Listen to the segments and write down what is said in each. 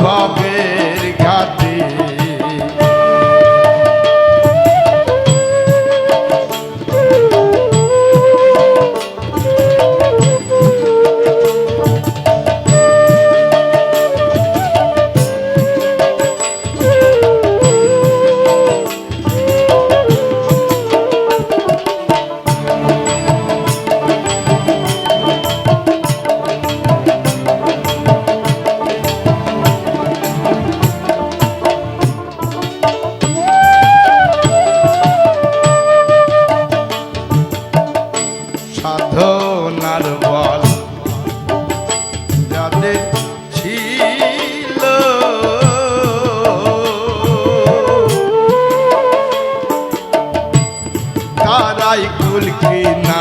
ভবের ঘাটে। সাধনার বল যাদের ছিল। তারাই কুল কিনা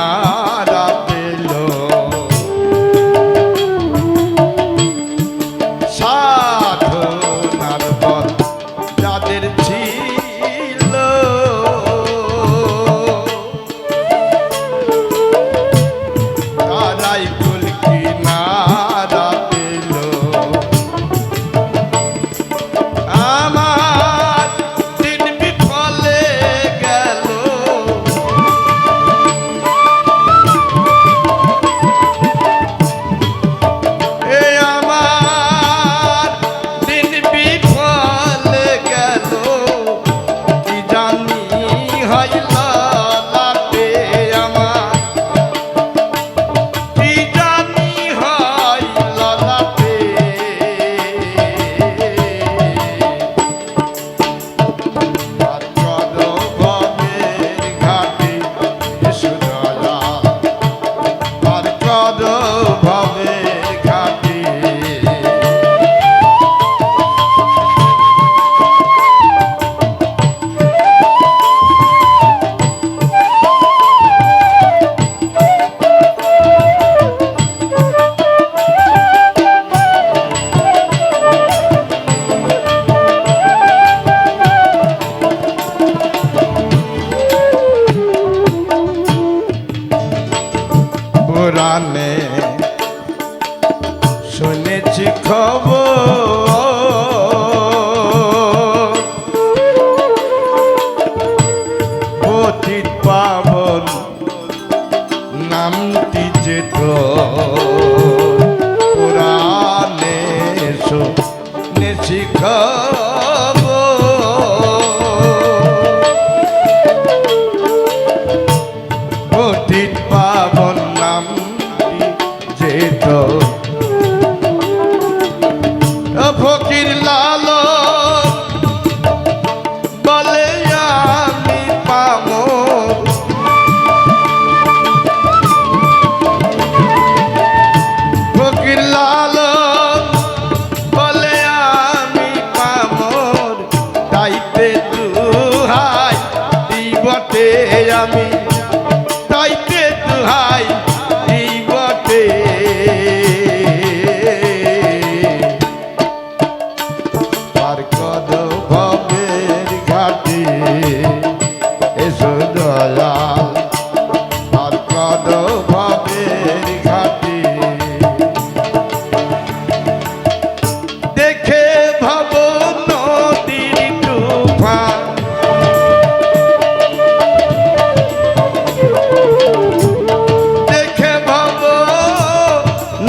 কোরআনে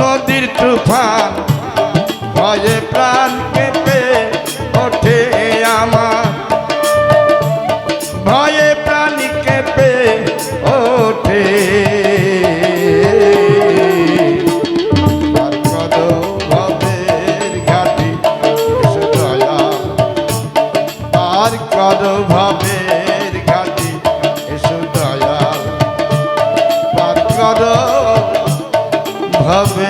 নদীর তুফান ভয়ে প্রাণ কেঁপে ওঠে আমার। ভয়ে প্রাণ কেঁপে ওঠে। আর ভাবে